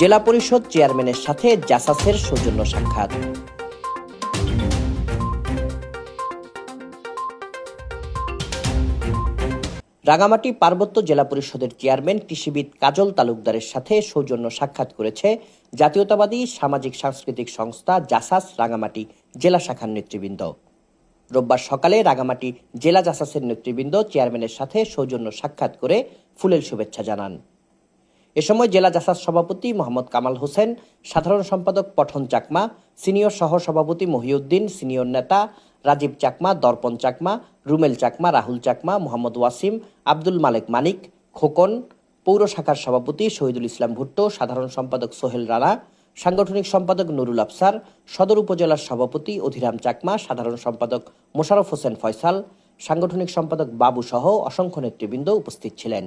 জেলা পরিষদ চেয়ারম্যানের সাথে জাসাসের সৌজন্য সাক্ষাৎ। রাঙামাটি পার্বত্য জেলা পরিষদের চেয়ারম্যান কৃষিবিদ কাজল তালুকদারের সাথে সৌজন্য সাক্ষাৎ করেছে জাতীয়তাবাদী সামাজিক সাংস্কৃতিক সংস্থা জাসাস রাঙামাটি জেলা শাখার নেতৃবৃন্দ। রোববার সকালে রাঙামাটি জেলা জাসাসের নেতৃবৃন্দ চেয়ারম্যানের সাথে সৌজন্য সাক্ষাৎ করে ফুলেল শুভেচ্ছা জানান। এ সময় জেলা জাসাস সভাপতি মোহাম্মদ কামাল হোসেন, সাধারণ সম্পাদক পঠন চাকমা, সিনিয়র সহ সভাপতি মহিউদ্দিন, সিনিয়র নেতা রাজীব চাকমা, দর্পণ চাকমা, রুমেল চাকমা, রাহুল চাকমা, মোহাম্মদ ওয়াসিম, আব্দুল মালেক মানিক, খোকন, পৌর শাখার সভাপতি শহীদুল ইসলাম ভুট্টো, সাধারণ সম্পাদক সোহেল রানা, সাংগঠনিক সম্পাদক নুরুল আফসার, সদর উপজেলার সভাপতি অধিরাম চাকমা, সাধারণ সম্পাদক মোশারফ হোসেন ফয়সাল, সাংগঠনিক সম্পাদক বাবু সহ অসংখ্য নেতৃবৃন্দ উপস্থিত ছিলেন।